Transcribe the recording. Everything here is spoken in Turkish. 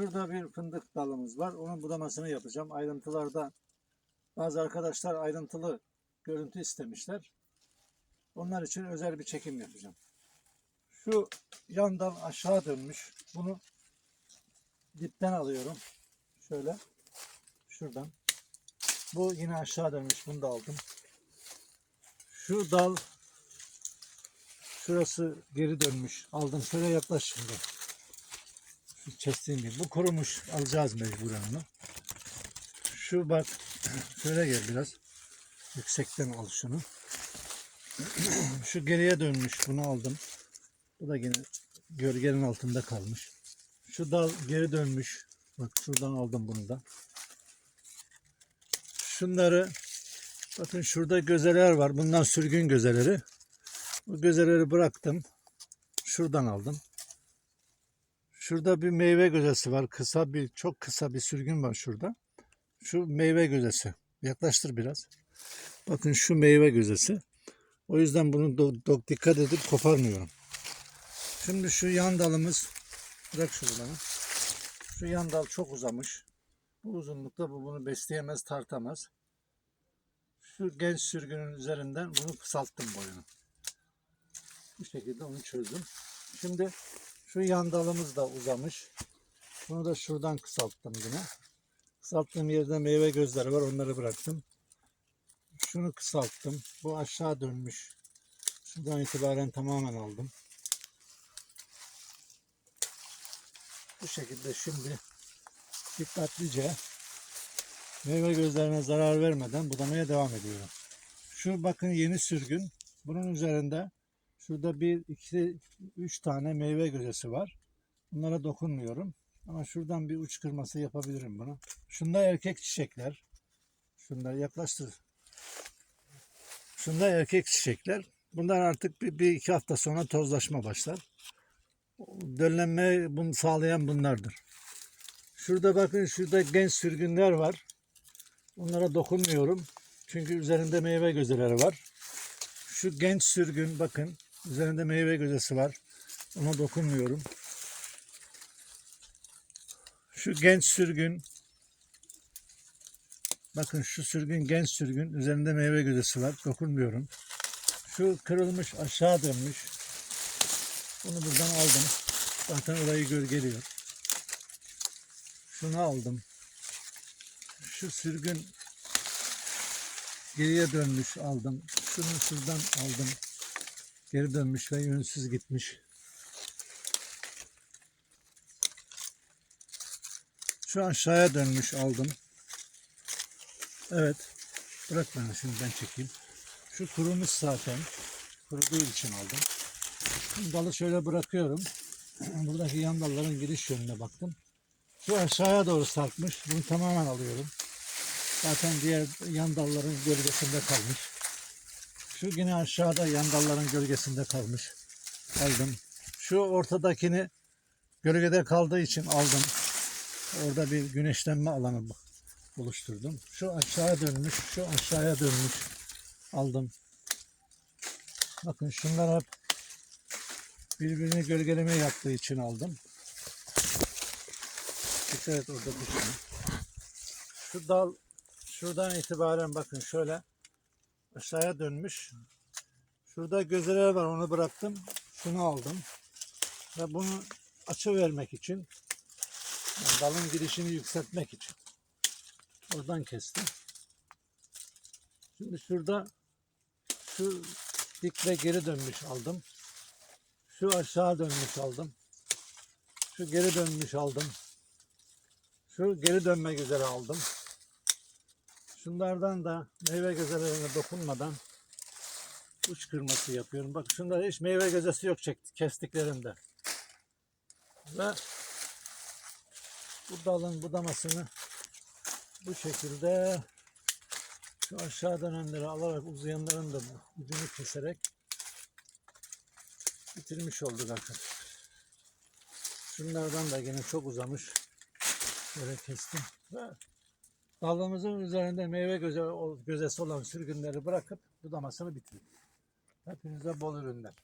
Şurada bir fındık dalımız var. Onun budamasını yapacağım. Ayrıntılarda bazı arkadaşlar ayrıntılı görüntü istemişler. Onlar için özel bir çekim yapacağım. Şu yan dal aşağı dönmüş. Bunu dipten alıyorum. Şöyle. Şuradan. Bu yine aşağı dönmüş. Bunu da aldım. Şu dal şurası geri dönmüş. Aldım. Şöyle yaklaş şimdi. Kestiğim gibi. Bu kurumuş. Alacağız mecburen onu. Şu bak. Şöyle gel biraz. Yüksekten al şunu. Şu geriye dönmüş. Bunu aldım. Bu da yine gölgenin altında kalmış. Şu dal geri dönmüş. Bak şuradan aldım bunu da. Şunları bakın şurada gözeler var. Bunlar sürgün gözeleri. Bu gözeleri bıraktım. Şuradan aldım. Şurada bir meyve gözesi var. Kısa bir çok kısa bir sürgün var şurada. Şu meyve gözesi. Yaklaştır biraz. Bakın şu meyve gözesi. O yüzden bunu do- do- dikkat edip koparmıyorum. Şimdi şu yan dalımız bırak şunu bana. Şu yan dal çok uzamış. Bu uzunlukta bu bunu besleyemez, tartamaz. Şu genç sürgünün üzerinden bunu kısalttım boyunu. Bu şekilde onu çözdüm. Şimdi şu yan dalımız da uzamış. Bunu da şuradan kısalttım yine. Kısalttığım yerde meyve gözleri var. Onları bıraktım. Şunu kısalttım. Bu aşağı dönmüş. Şuradan itibaren tamamen aldım. Bu şekilde şimdi dikkatlice meyve gözlerine zarar vermeden budamaya devam ediyorum. Şu bakın yeni sürgün. Bunun üzerinde şurada bir, iki, üç tane meyve gözesi var. Bunlara dokunmuyorum. Ama şuradan bir uç kırması yapabilirim bunu. Şunda erkek çiçekler. Şunları yaklaştır. Şunda erkek çiçekler. Bunlar artık bir, bir iki hafta sonra tozlaşma başlar. Döllenme bunu sağlayan bunlardır. Şurada bakın şurada genç sürgünler var. Onlara dokunmuyorum. Çünkü üzerinde meyve gözeleri var. Şu genç sürgün bakın üzerinde meyve gözesi var. Ona dokunmuyorum. Şu genç sürgün bakın şu sürgün genç sürgün üzerinde meyve gözesi var. Dokunmuyorum. Şu kırılmış aşağı dönmüş. Bunu buradan aldım. Zaten orayı gölgeliyor. Şunu aldım. Şu sürgün geriye dönmüş aldım. Şunu şuradan aldım. Geri dönmüş ve yönsüz gitmiş. Şu aşağıya dönmüş aldım. Evet. Bırak beni şimdi ben çekeyim. Şu kurumuş zaten. Kuruduğu için aldım. Şimdi dalı şöyle bırakıyorum. Buradaki yan dalların giriş yönüne baktım. Şu aşağıya doğru sarkmış. Bunu tamamen alıyorum. Zaten diğer yan dalların gölgesinde kalmış. Şu yine aşağıda yan dalların gölgesinde kalmış. Aldım. Şu ortadakini gölgede kaldığı için aldım. Orada bir güneşlenme alanı oluşturdum. Şu aşağıya dönmüş, şu aşağıya dönmüş. Aldım. Bakın şunlar hep birbirini gölgeleme yaptığı için aldım. Dikkat et orada düşme. Şu dal şuradan itibaren bakın şöyle aşağıya dönmüş. Şurada gözeler var onu bıraktım. Şunu aldım. Ve bunu açı vermek için yani dalın girişini yükseltmek için. Oradan kestim. Şimdi şurada şu dik ve geri dönmüş aldım. Şu aşağı dönmüş aldım. Şu geri dönmüş aldım. Şu geri dönmek üzere aldım. Şunlardan da meyve gözelerine dokunmadan uç kırması yapıyorum. Bak şunda hiç meyve gözesi yok çekti, kestiklerinde. Ve bu dalın budamasını bu şekilde şu aşağı dönenleri alarak uzayanların da bu ucunu keserek bitirmiş olduk arkadaşlar. Şunlardan da yine çok uzamış. Böyle kestim. Ve dalımızın üzerinde meyve göze, gözesi olan sürgünleri bırakıp budamasını bitirdim. Hepinize bol ürünler.